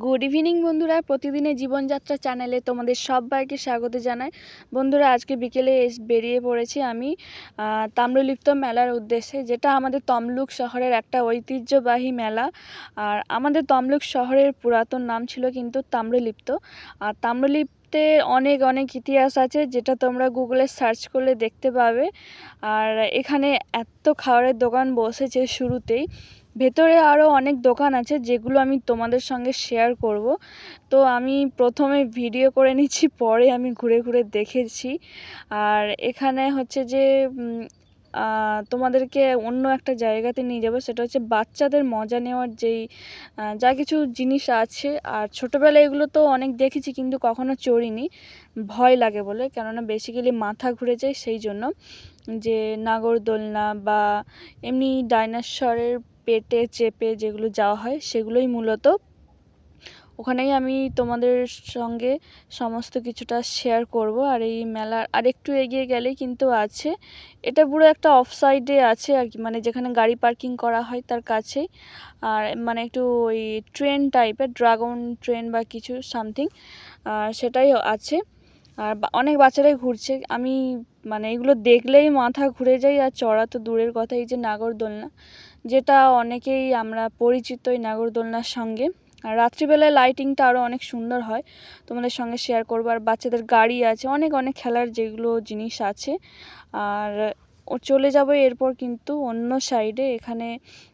Good evening বন্ধুরা। প্রতিদিনের জীবনযাত্রা চ্যানেলে তোমাদের সবাইকে স্বাগত জানাই। বন্ধুরা, আজকে বিকেলে এস- বেরিয়ে পড়েছি আমি তাম্রলিপ্ত মেলার উদ্দেশ্যে, যেটা আমাদের তমলুক শহরের একটা ঐতিহ্যবাহী মেলা। আর আমাদের তমলুক শহরের পুরাতন নাম ছিল কিন্তু তাম্রলিপ্ত। আর তাম্রলিপ্তে অনেক অনেক ইতিহাস আছে, যেটা তোমরা গুগলে সার্চ করলে দেখতে পাবে। আর এখানে এত খাবারের দোকান বসেছে শুরুতেই। ভেতরে আরও অনেক দোকান আছে যেগুলো আমি তোমাদের সঙ্গে শেয়ার করব। তো আমি প্রথমে ভিডিও করে নিচ্ছি, পরে আমি ঘুরে ঘুরে দেখেছি। আর এখানে হচ্ছে যে তোমাদেরকে অন্য একটা জায়গাতে নিয়ে যাব, সেটা হচ্ছে বাচ্চাদের মজা নেওয়ার যেই যা কিছু জিনিস আছে। আর ছোটোবেলায় এগুলো তো অনেক দেখেছি, কিন্তু কখনো চড়িনি। ভয় লাগে বলে, কেননা বেসিক্যালি মাথা ঘুরে যায় সেই জন্য। যে নাগরদোলনা বা এমনি ডাইনোসরের পেটে চেপে যেগুলো যাওয়া হয় সেগুলোই মূলত। ওখানেই আমি তোমাদের সঙ্গে সমস্ত কিছুটা শেয়ার করব। আর এই মেলার আরেকটু এগিয়ে গেলেই কিন্তু আছে। এটা পুরো একটা অফ সাইডে আছে আর কি মানে যেখানে গাড়ি পার্কিং করা হয় তার কাছেই। আর মানে একটু ওই ট্রেন টাইপের ড্রাগন ট্রেন বা কিছু সামথিং সেটাই আছে। আর অনেক বাচ্চারাই ঘুরছে। আমি মানে এগুলো দেখলেই মাথা ঘুরে যায় আর চড়া তো দূরের কথা, এই যে নাগরদোলনা, যেটা অনেকেই আমরা পরিচিত এই নাগরদোলনার সঙ্গে। আর রাত্রিবেলায় লাইটিংটা আরও অনেক সুন্দর হয়। তোমাদের সঙ্গে শেয়ার করব। আর বাচ্চাদের গাড়ি আছে, অনেক অনেক খেলার যেগুলো জিনিস আছে। আর ও চলে যাব এরপর কিন্তু অন্য সাইডে এখানে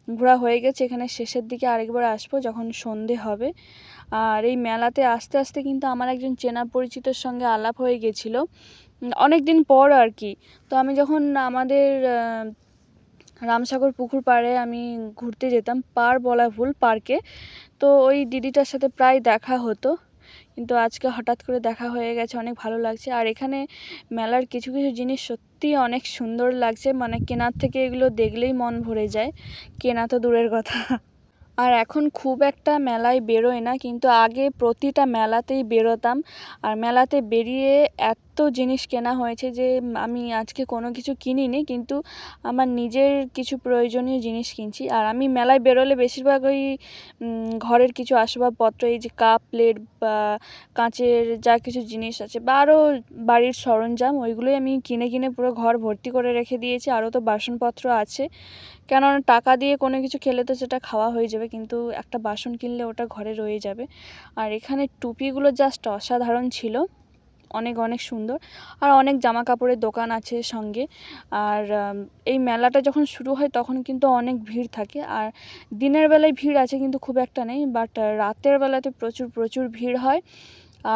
ঘোরা হয়ে গেছে। এখানে শেষের দিকে আরেকবার আসব যখন সন্ধে হবে। আর এই মেলাতে আসতে আসতে কিন্তু আমার একজন চেনা পরিচিতর সঙ্গে আলাপ হয়ে গেছিল। অনেক দিন পর আর কি। তো আমি যখন আমাদের রামসাগর পুকুর পাড়ে আমি ঘুরতে যেতাম, পার বলা ভুল, পার্কে, তো ওই দিদিটার সাথে প্রায় দেখা হতো। কিন্তু আজকে হঠাৎ করে দেখা হয়ে গেছে, অনেক ভালো লাগছে। আর এখানে মেলার কিছু কিছু জিনিস সত্যিই অনেক সুন্দর লাগছে মানে কেনার থেকে এগুলো দেখলেই মন ভরে যায়। কেনা তো দূরের কথা। আর এখন খুব একটা মেলায় বেরোয় না, কিন্তু আগে প্রতিটা মেলাতেই বেরোতাম। আর মেলাতে বেরিয়ে এত জিনিস কেনা হয়েছে যে আমি আজকে কোনো কিছু কিনিনি, কিন্তু আমার নিজের কিছু প্রয়োজনীয় জিনিস কিনছি। আর আমি মেলায় বেরোলে বেশিরভাগ ওই ঘরের কিছু আসবাবপত্র, এই যে কাপ প্লেট বা কাঁচের যা কিছু জিনিস আছে বা আরও বাড়ির সরঞ্জাম, ওইগুলোই আমি কিনে কিনে পুরো ঘর ভর্তি করে রেখে দিয়েছি। আরও তো বাসনপত্র আছে। কেননা টাকা দিয়ে কোনো কিছু খেলে তো সেটা খাওয়া হয়ে যাবে, কিন্তু একটা বাসন কিনলে ওটা ঘরে রয়ে যাবে। আর এখানে টুপিগুলো জাস্ট অসাধারণ ছিল। অনেক অনেক সুন্দর। আর অনেক জামা কাপড়ের দোকান আছে সঙ্গে। আর এই মেলাটা যখন শুরু হয় তখন কিন্তু অনেক ভিড় থাকে। আর দিনের বেলায় ভিড় আছে কিন্তু খুব একটা নেই বাট রাতের বেলাতে প্রচুর প্রচুর ভিড় হয়।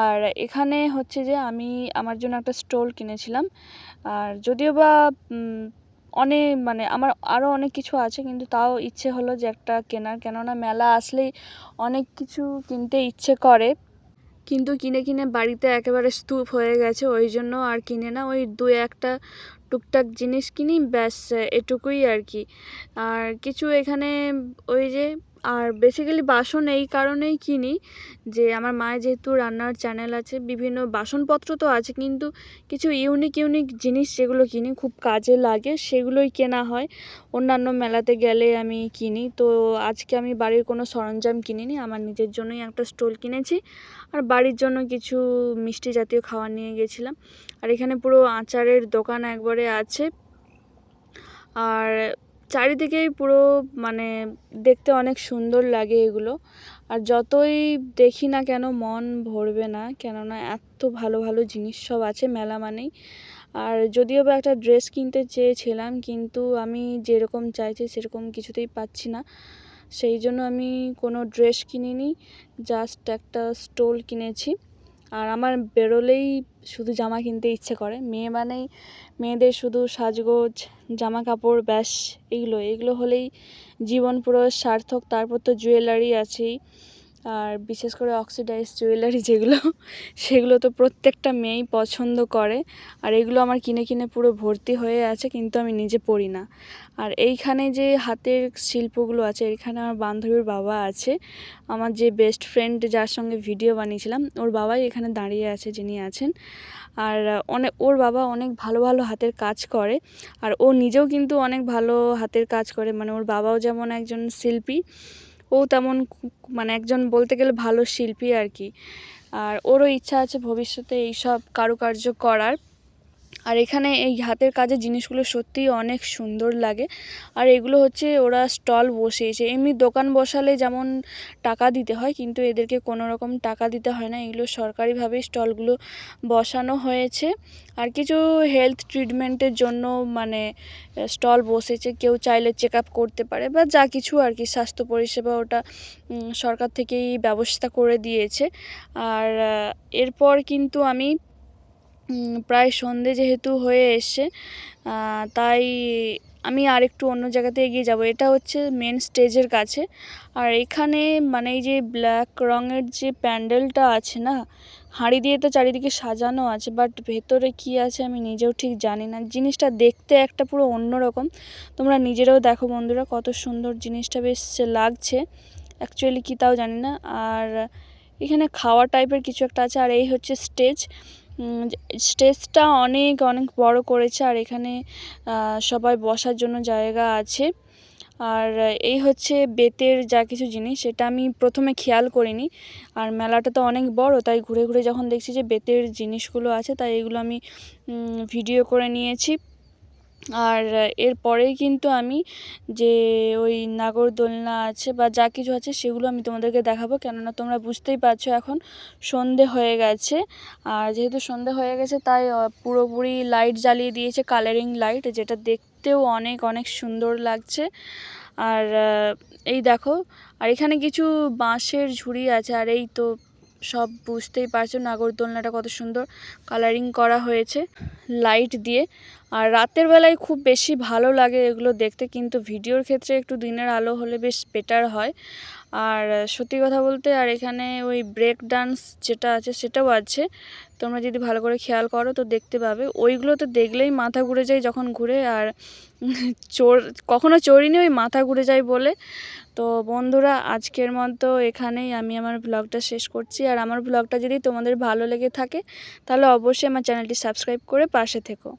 আর এখানে হচ্ছে যে আমি আমার জন্য একটা স্টোল কিনেছিলাম। আর যদিও বা অনেক মানে আমার আরও অনেক কিছু আছে, কিন্তু তাও ইচ্ছে হলো যে একটা কেনার। কেননা মেলা আসলেই অনেক কিছু কিনতে ইচ্ছে করে। কিন্তু কিনে কিনে বাড়িতে একেবারে স্তূপ হয়ে গেছে, ওই জন্য আর কিনে না। ওই দু একটা টুকটাক জিনিস কিনি, ব্যাস এটুকুই আর কি। আর কিছু এখানে ওই যে, আর বেসিক্যালি বাসন এই কারণেই কিনি যে, আমার মায়ের যেহেতু রান্নার চ্যানেল আছে, বিভিন্ন বাসনপত্র তো আছে, কিন্তু কিছু ইউনিক ইউনিক জিনিস যেগুলো কিনি, খুব কাজে লাগে, সেগুলোই কেনা হয়। অন্যান্য মেলাতে গেলে আমি কিনি। তো আজকে আমি বাড়ির কোনো সরঞ্জাম কিনিনি, আমার নিজের জন্যই একটা স্টোল কিনেছি। আর বাড়ির জন্য কিছু মিষ্টি জাতীয় খাবার নিয়ে গেছিলাম। আর এখানে পুরো আচারের দোকান একবারে আছে। আর চারিদিকেই পুরো মানে দেখতে অনেক সুন্দর লাগে এগুলো। আর যতই দেখি না কেন মন ভরবে না, কেননা এত ভালো ভালো জিনিস সব আছে মেলা মানেই। আর যদিও বা একটা ড্রেস কিনতে চেয়েছিলাম, কিন্তু আমি যেরকম চাইছি সেরকম কিছুতেই পাচ্ছি না। সেই জন্য আমি কোনো ড্রেস কিনিনি, জাস্ট একটা স্টোল কিনেছি। আর আমার বেরোলেই শুধু জামা কিনতে ইচ্ছে করে। মেয়ে মানেই মেয়েদের শুধু সাজগোজ জামা কাপড় ব্যাস এগুলো এগুলো হলেই জীবন পুরো সার্থক। তারপর তো জুয়েলারি আছেই। আর বিশেষ করে অক্সিডাইজ জুয়েলারি যেগুলো, সেগুলো তো প্রত্যেকটা মেয়েই পছন্দ করে। আর এগুলো আমার কিনে কিনে পুরো ভর্তি হয়ে আছে, কিন্তু আমি নিজে পড়ি না। আর এইখানে যে হাতের শিল্পগুলো আছে, এখানে আমার বান্ধবীর বাবা আছে। আমার যে বেস্ট ফ্রেন্ড যার সঙ্গে ভিডিও বানিয়েছিলাম, ওর বাবাই এখানে দাঁড়িয়ে আছে যিনি আছেন। আর অনেক, ওর বাবা অনেক ভালো ভালো হাতের কাজ করে, আর ও নিজেও কিন্তু অনেক ভালো হাতের কাজ করে। মানে ওর বাবাও যেমন একজন শিল্পী ও তেমন মানে একজন বলতে গেলে ভালো শিল্পী আর কি। আর ওরও ইচ্ছা আছে ভবিষ্যতে এইসব কারুকার্য করার। আর এখানে এই হাতের কাজের জিনিসগুলো সত্যিই অনেক সুন্দর লাগে। আর এগুলো হচ্ছে ওরা স্টল বসিয়েছে। এমনি দোকান বসালে যেমন টাকা দিতে হয়, কিন্তু এদেরকে কোনো রকম টাকা দিতে হয় না। এগুলো সরকারিভাবেই স্টলগুলো বসানো হয়েছে। আর কিছু হেলথ ট্রিটমেন্টের জন্য মানে স্টল বসেছে। কেউ চাইলে চেক আপ করতে পারে বা যা কিছু আর কি, স্বাস্থ্য পরিষেবা ওটা সরকার থেকেই ব্যবস্থা করে দিয়েছে। আর এরপর কিন্তু আমি প্রায় সন্ধে যেহেতু হয়ে এসছে তাই আমি আর একটু অন্য জায়গাতে এগিয়ে যাব। এটা হচ্ছে মেন স্টেজের কাছে। আর এখানে মানে এই যে ব্ল্যাক রঙের যে প্যান্ডেলটা আছে না, হাঁড়ি দিয়ে তো চারিদিকে সাজানো আছে বাট ভেতরে কি আছে আমি নিজেও ঠিক জানি না। জিনিসটা দেখতে একটা পুরো অন্যরকম। তোমরা নিজেরাও দেখো বন্ধুরা, কত সুন্দর জিনিসটা বেশ লাগছে। অ্যাকচুয়ালি কী তাও জানি না। আর এখানে খাওয়া টাইপের কিছু একটা আছে। আর এই হচ্ছে স্টেজ স্টেজটা অনেক অনেক বড় করেছে আর এখানে সবাই বসার জন্য জায়গা আছে। আর এই হচ্ছে বেতের যা কিছু জিনিস, সেটা আমি প্রথমে খেয়াল করিনি। আর মেলাটা তো অনেক বড়, তাই ঘুরে ঘুরে যখন দেখছি যে বেতের জিনিসগুলো আছে, তাই এগুলো আমি ভিডিও করে নিয়েছি। আর এরপরেই কিন্তু আমি যে ওই নাগরদোলনা আছে বা যা কিছু আছে সেগুলো আমি তোমাদেরকে দেখাবো। কেননা তোমরা বুঝতেই পারছ এখন সন্ধে হয়ে গেছে। আর যেহেতু সন্ধে হয়ে গেছে, তাই পুরোপুরি লাইট জ্বালিয়ে দিয়েছে কালারিং লাইট, যেটা দেখতেও অনেক অনেক সুন্দর লাগছে। আর এই দেখো, আর এখানে কিছু বাঁশের ঝুড়ি আছে, আর এই তো সব বুঝতেই পারছ নাগরদোলনাটা কত সুন্দর কালারিং করা হয়েছে লাইট দিয়ে। আর রাতের বেলায় খুব বেশি ভালো লাগে এগুলো দেখতে, কিন্তু ভিডিওর ক্ষেত্রে একটু দিনের আলো হলে বেশ বেটার হয়। আর সত্যি কথা বলতে, আর এখানে ওই ব্রেক ডান্স যেটা আছে সেটাও আছে। তোমরা যদি ভালো করে খেয়াল করো তো দেখতে পাবে। ওইগুলো তো দেখলেই মাথা ঘুরে যায় যখন ঘুরে, আর চোর, কখনো চড়িনি ওই মাথা ঘুরে যায় বলে। তো বন্ধুরা, আজকের মতো এখানেই আমি আমার ব্লগটা শেষ করছি। আর আমার ব্লগটা যদি তোমাদের ভালো লেগে থাকে, তাহলে অবশ্যই আমার চ্যানেলটি সাবস্ক্রাইব করে পাশে থেকো।